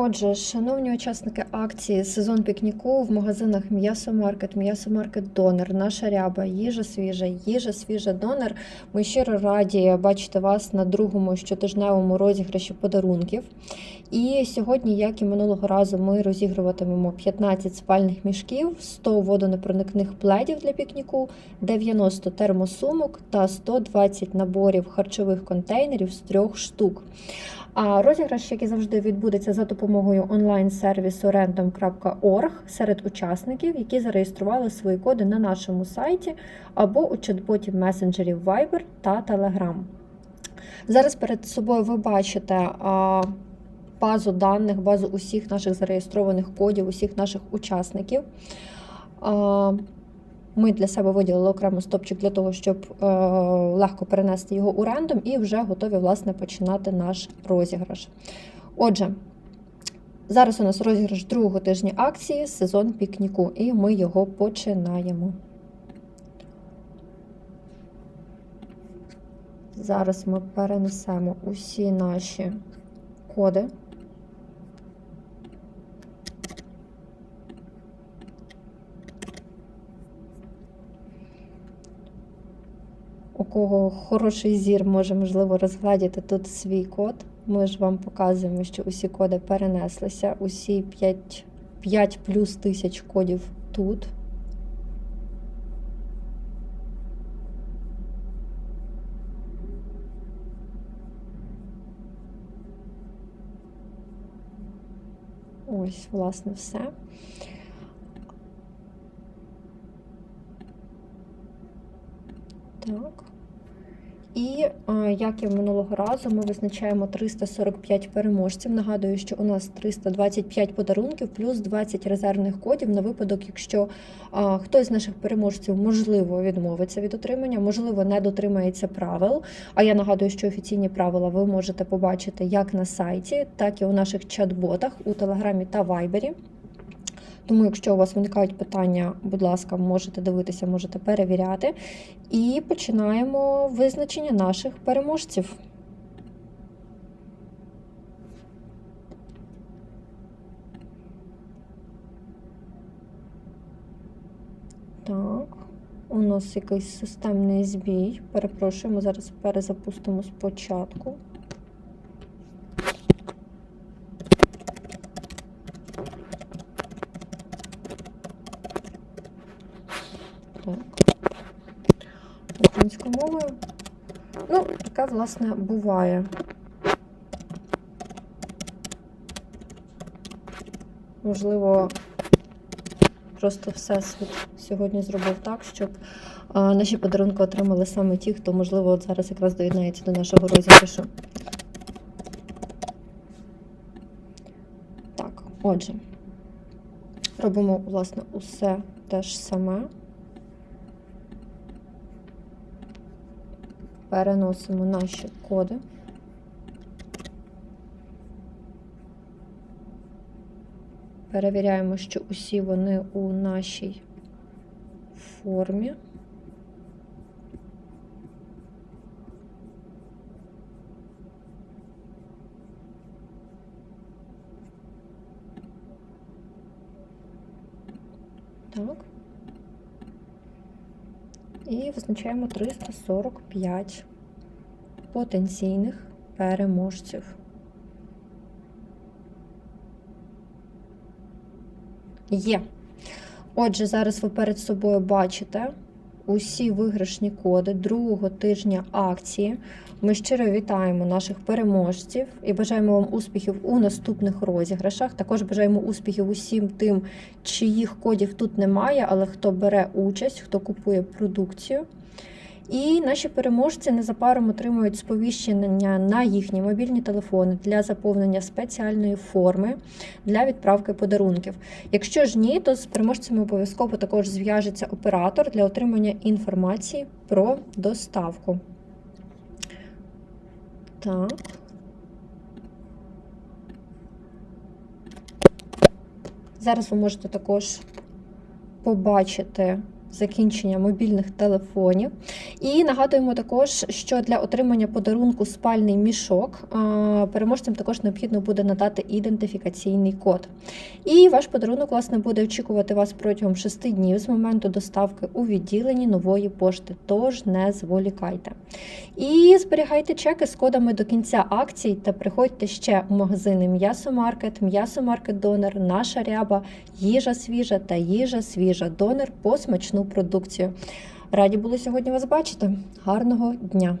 Отже, шановні учасники акції сезон пікніку в магазинах М'ясомаркет, М'ясомаркет Донор, наша ряба, їжа свіжа, їжа свіжа донор. Ми щиро раді бачити вас на другому щотижневому розіграші подарунків. І сьогодні, як і минулого разу, ми розігруватимемо 15 спальних мішків, 100 водонепроникних пледів для пікніку, 90 термосумок та 120 наборів харчових контейнерів з трьох штук. А розіграш, як і завжди, відбудеться за допомогою онлайн-сервісу random.org серед учасників, які зареєстрували свої коди на нашому сайті або у чат-ботів месенджерів Viber та Telegram. Зараз перед собою ви бачите базу даних, базу усіх наших зареєстрованих кодів, усіх наших учасників. Ми для себе виділили окремо стопчик для того, щоб е, легко перенести його у рендом, і вже готові власне починати наш розіграш. Отже, зараз у нас розіграш другого тижня акції сезон пікніку, і ми його починаємо. Зараз ми перенесемо усі наші коди. у кого хороший зір може, можливо, розглядіти тут свій код. Ми ж вам показуємо, що усі коди перенеслися, усі 5, 5 плюс тисяч кодів тут. Ось, власне, все. Так. І е, як і минулого разу, ми визначаємо 345 переможців. Нагадую, що у нас 325 подарунків плюс 20 резервних кодів на випадок, якщо а, хтось з наших переможців можливо відмовиться від отримання, можливо, не дотримається правил. А я нагадую, що офіційні правила ви можете побачити як на сайті, так і у наших чат-ботах у Телеграмі та Вайбері. Тому, якщо у вас виникають питання, будь ласка, можете дивитися, можете перевіряти. І починаємо визначення наших переможців. Так, у нас якийсь системний збій. Перепрошую, ми зараз перезапустимо спочатку. Так. Українською мовою. Ну, таке, власне, буває. Можливо, просто Всесвіт сьогодні зробив так, щоб наші подарунки отримали саме ті, хто, можливо, от зараз якраз доєднається до нашого розіграшу. Так, отже, робимо, власне, усе те ж саме. Переносимо наші коди. Перевіряємо, що усі вони у нашій формі. Так. І визначаємо 345 потенційних переможців. Є. Отже, зараз ви перед собою бачите усі виграшні коди другого тижня акції. Ми щиро вітаємо наших переможців і бажаємо вам успіхів у наступних розіграшах. Також бажаємо успіхів усім тим, чиїх кодів тут немає, але хто бере участь, хто купує продукцію. І наші переможці незабаром отримують сповіщення на їхні мобільні телефони для заповнення спеціальної форми для відправки подарунків. Якщо ж ні, то з переможцями обов'язково також зв'яжеться оператор для отримання інформації про доставку. Так. Зараз ви можете також побачити закінчення мобільних телефонів. І нагадуємо також, що для отримання подарунку спальний мішок переможцям також необхідно буде надати ідентифікаційний код. І ваш подарунок, власне, буде очікувати вас протягом 6 днів з моменту доставки у відділенні нової пошти. Тож не зволікайте. І зберігайте чеки з кодами до кінця акцій та приходьте ще у магазини М'ясомаркет, М'ясомаркет Донор, Наша Ряба, Їжа свіжа та їжа свіжа донор по смачну продукцію. Раді були сьогодні вас бачити. Гарного дня!